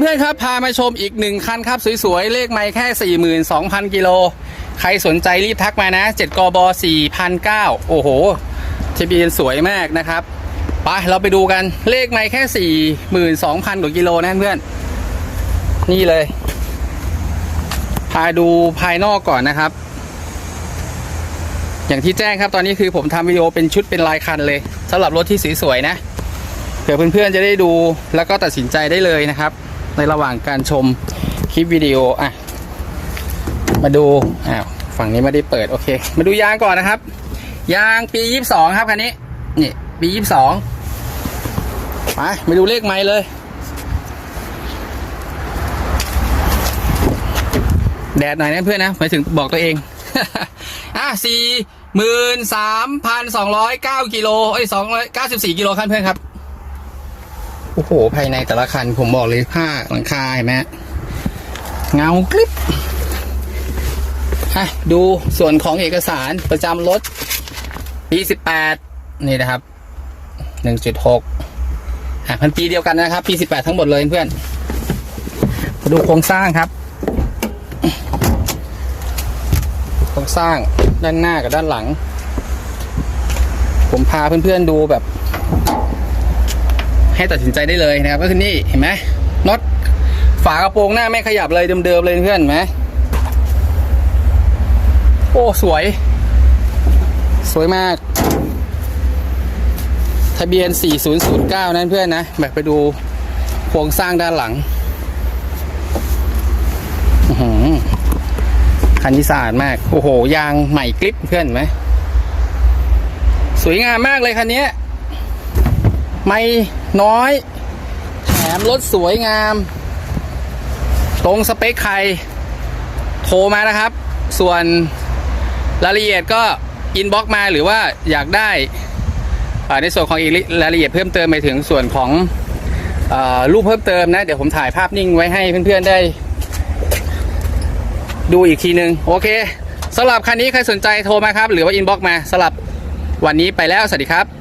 เพื่อนๆครับ พามาชมอีกหนึ่งคันครับ สวยๆ เลขไม่แค่ 42,000 กิโล ใครสนใจรีบทักมานะ 7กบ4,009โอ้โหทะเบียนสวยมากนะครับไปเราไปดูกันเลขไม่แค่ 42,000กว่ากิโลนะเพื่อนนี่เลย พาดูภายนอกก่อนนะครับ อย่างที่แจ้งครับตอนนี้คือผมทำวิดีโอเป็นชุดเป็นลายคันเลยสำหรับรถที่สวยๆนะเผื่อเพื่อนๆจะได้ดูแล้วก็ตัดสินใจได้เลยนะครับ ในระหว่างการชมคลิปวิดีโออะมาดูอ้าวฝั่งนี้ไม่ได้เปิดโอเค มาดูยางก่อนนะครับ ยางปี22ครับคันนี้นี่ปี22ไปมาดูเลขไม้เลย แดดหน่อยนะเพื่อนนะหมายถึงบอกตัวเองอะสี่หมื่นสามพันสองร้อยเก้ากิโลเอ้ยสองร้อยเก้าสิบสี่กิโลครับเพื่อนครับ โอ้โห ภายในแต่ละคันผมบอกเลยผ้าหลังคาเห็นไหมเงากริบอะดูส่วนของเอกสารประจำรถปีสิบแปดนี่นะครับหนึ่งจุดหกอะพันปีเดียวกันนะครับ ปีสิบแปดทั้งหมดเลยเพื่อนมาดูโครงสร้างครับ โครงสร้างด้านหน้ากับด้านหลัง ผมพาเพื่อนๆดูแบบ ให้ตัดสินใจได้เลยนะครับ ก็คือนี่เห็นไหมน็อตฝากระโปรงหน้าไม่ขยับเลยเดิมๆเลยเพื่อนไหมโอ้สวย สวยมาก ทะเบียน 4009 นั่นเพื่อนนะแบบไปดูโครงสร้างด้านหลังหันนี้สะอาดมาก โอ้โห ยางใหม่กริปเพื่อนไหม สวยงามมากเลยคันนี้ ไม่น้อย แถมรถสวยงาม ตรงสเปคใคร โทรมานะครับ ส่วนรายละเอียดก็อินบ็อกมาหรือว่าอยากได้ในส่วนของอีกรายละเอียดเพิ่มเติมไปถึงส่วนของอรูปเพิ่มเติมนะ เดี๋ยวผมถ่ายภาพนิ่งไว้ให้เพื่อนๆได้ ดูอีกทีนึง โอเคสำหรับคันนี้ใครสนใจโทรมาครับ หรือว่าอินบ็อกมาสำหรับวันนี้ไปแล้ว สวัสดีครับ